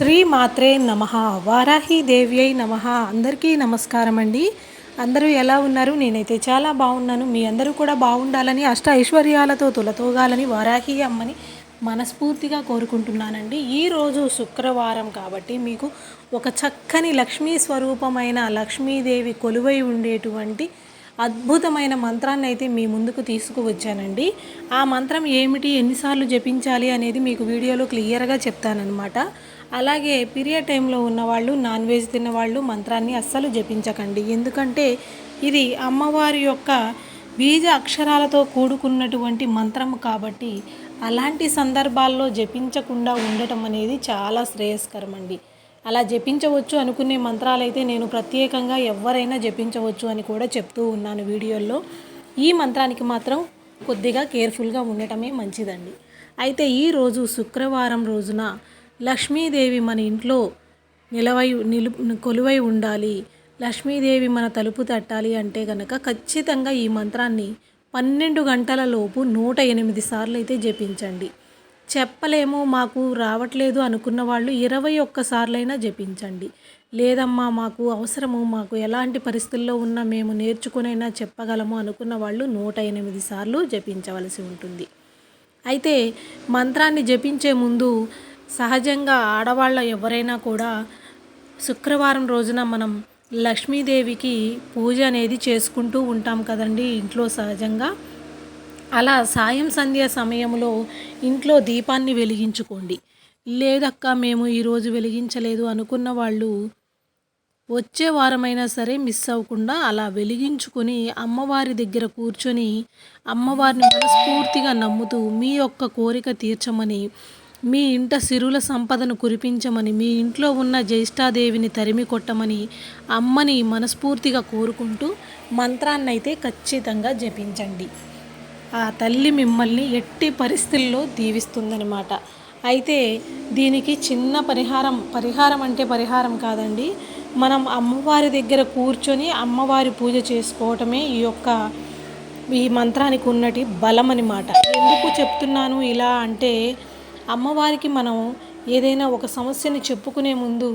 శ్రీ మాత్రే నమ. వారాహి దేవ్యై నమ. అందరికీ నమస్కారం అండి. అందరూ ఎలా ఉన్నారు? నేనైతే చాలా బాగున్నాను. మీ అందరూ కూడా బాగుండాలని అష్ట ఐశ్వర్యాలతో తులతోగాలని వారాహి అమ్మని మనస్ఫూర్తిగా కోరుకుంటున్నానండి. ఈరోజు శుక్రవారం కాబట్టి మీకు ఒక చక్కని లక్ష్మీ స్వరూపమైన లక్ష్మీదేవి కొలువై ఉండేటువంటి అద్భుతమైన మంత్రాన్ని అయితే మీ ముందుకు తీసుకువచ్చానండి. ఆ మంత్రం ఏమిటి? ఎన్నిసార్లు జపించాలి అనేది మీకు వీడియోలో క్లియర్గా చెప్తానన్నమాట. అలాగే పీరియడ్ టైంలో ఉన్నవాళ్ళు నాన్ వెజ్ తిన్నవాళ్ళు మంత్రాన్ని అస్సలు జపించకండి. ఎందుకంటే ఇది అమ్మవారి యొక్క బీజ అక్షరాలతో కూడుకున్నటువంటి మంత్రం కాబట్టి అలాంటి సందర్భాల్లో జపించకుండా ఉండటం అనేది చాలా శ్రేయస్కరం అండి అలా జపించవచ్చు అనుకునే మంత్రాలైతే నేను ప్రత్యేకంగా ఎవరైనా జపించవచ్చు అని కూడా చెప్తూ ఉన్నాను వీడియోల్లో. ఈ మంత్రానికి మాత్రం కొద్దిగా కేర్ఫుల్గా ఉండటమే మంచిదండి. అయితే ఈరోజు శుక్రవారం రోజున లక్ష్మీదేవి మన ఇంట్లో నిలవై నిలు కొలువై ఉండాలి. లక్ష్మీదేవి మన తలుపు తట్టాలి అంటే కనుక ఖచ్చితంగా ఈ మంత్రాన్ని పన్నెండు గంటల లోపు నూట ఎనిమిది సార్లు అయితే జపించండి. చెప్పలేము మాకు రావట్లేదు అనుకున్న వాళ్ళు ఇరవై ఒక్కసార్లైనా జపించండి. లేదమ్మా మాకు అవసరము మాకు ఎలాంటి పరిస్థితుల్లో ఉన్నా మేము నేర్చుకునైనా చెప్పగలము అనుకున్న వాళ్ళు నూట ఎనిమిది సార్లు జపించవలసి ఉంటుంది. అయితే మంత్రాన్ని జపించే ముందు సహజంగా ఆడవాళ్ళ ఎవరైనా కూడా శుక్రవారం రోజున మనం లక్ష్మీదేవికి పూజ అనేది చేసుకుంటూ ఉంటాం కదండి ఇంట్లో సహజంగా. అలా సాయం సంధ్య సమయంలో ఇంట్లో దీపాన్ని వెలిగించుకోండి. లేదక్క మేము ఈరోజు వెలిగించలేదు అనుకున్న వాళ్ళు వచ్చే వారమైనా సరే మిస్ అవ్వకుండా అలా వెలిగించుకొని అమ్మవారి దగ్గర కూర్చొని అమ్మవారిని మనస్ఫూర్తిగా నమ్ముతూ మీ యొక్క కోరిక తీర్చమని మీ ఇంట సిరుల సంపదను కురిపించమని మీ ఇంట్లో ఉన్న జ్యేష్ఠాదేవిని తరిమి కొట్టమని అమ్మని మనస్ఫూర్తిగా కోరుకుంటూ మంత్రాన్ని అయితే ఖచ్చితంగా జపించండి. ఆ తల్లి మిమ్మల్ని ఎట్టి పరిస్థితుల్లో దీవిస్తుందనమాట అయితే దీనికి చిన్న పరిహారం పరిహారం అంటే పరిహారం కాదండి. మనం అమ్మవారి దగ్గర కూర్చొని అమ్మవారి పూజ చేసుకోవటమే ఈ యొక్క ఈ మంత్రానికి ఉన్నటి బలం అనమాట ఎందుకు చెప్తున్నాను ఇలా అంటే అమ్మవారికి మనం ఏదైనా ఒక సమస్యని చెప్పుకునే ముందు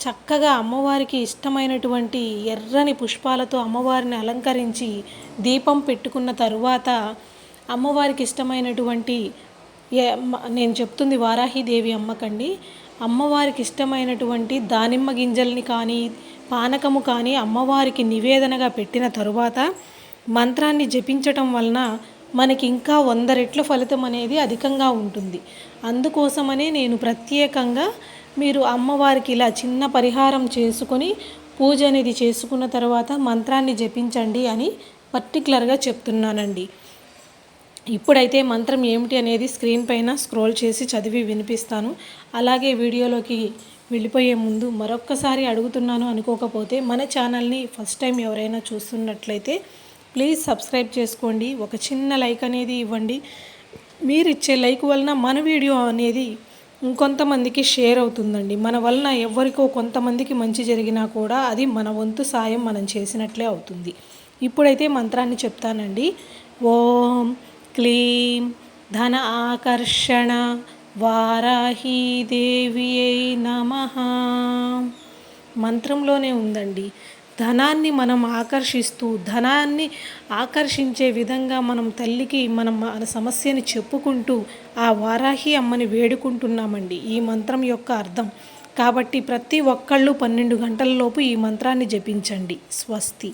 చక్కగా అమ్మవారికి ఇష్టమైనటువంటి ఎర్రని పుష్పాలతో అమ్మవారిని అలంకరించి దీపం పెట్టుకున్న తరువాత అమ్మవారికి ఇష్టమైనటువంటి నేను చెప్తుంది వారాహిదేవి అమ్మకండి. అమ్మవారికి ఇష్టమైనటువంటి దానిమ్మ గింజల్ని కానీ పానకము కానీ అమ్మవారికి నివేదనగా పెట్టిన తరువాత మంత్రాన్ని జపించటం వలన మనకి ఇంకా వంద రెట్లు ఫలితం అనేది అధికంగా ఉంటుంది. అందుకోసమనే నేను ప్రత్యేకంగా మీరు అమ్మవారికి ఇలా చిన్న పరిహారం చేసుకొని పూజ అనేది చేసుకున్న తర్వాత మంత్రాన్ని జపించండి అని పర్టికులర్గా చెప్తున్నానండి. ఇప్పుడైతే మంత్రం ఏమిటి అనేది స్క్రీన్ పైన స్క్రోల్ చేసి చదివి వినిపిస్తాను. అలాగే వీడియోలోకి వెళ్ళిపోయే ముందు మరొక్కసారి అడుగుతున్నాను అనుకోకపోతే మన ఛానల్ని ఫస్ట్ టైం ఎవరైనా చూస్తున్నట్లయితే ప్లీజ్ సబ్స్క్రైబ్ చేసుకోండి. ఒక చిన్న లైక్ అనేది ఇవ్వండి. మీరు ఇచ్చే లైక్ వలన మన వీడియో అనేది ఇంకొంతమందికి షేర్ అవుతుందండి. మన వలన ఎవరికో కొంతమందికి మంచి జరిగినా కూడా అది మన వంతు సాయం మనం చేసినట్లే అవుతుంది. ఇప్పుడైతే మంత్రాన్ని చెప్తానండి. ఓం క్లీం ధన ఆకర్షణ వారాహీదేవి నమ. మంత్రంలోనే ఉందండి. ధనాన్ని మనం ఆకర్షిస్తూ ధనాన్ని ఆకర్షించే విధంగా మనం తల్లికి మనం మన సమస్యని చెప్పుకుంటూ ఆ వారాహి అమ్మని వేడుకుంటున్నామండి. ఈ మంత్రం యొక్క అర్థం. కాబట్టి ప్రతి ఒక్కళ్ళు పన్నెండు గంటలలోపు ఈ మంత్రాన్ని జపించండి. స్వస్తి.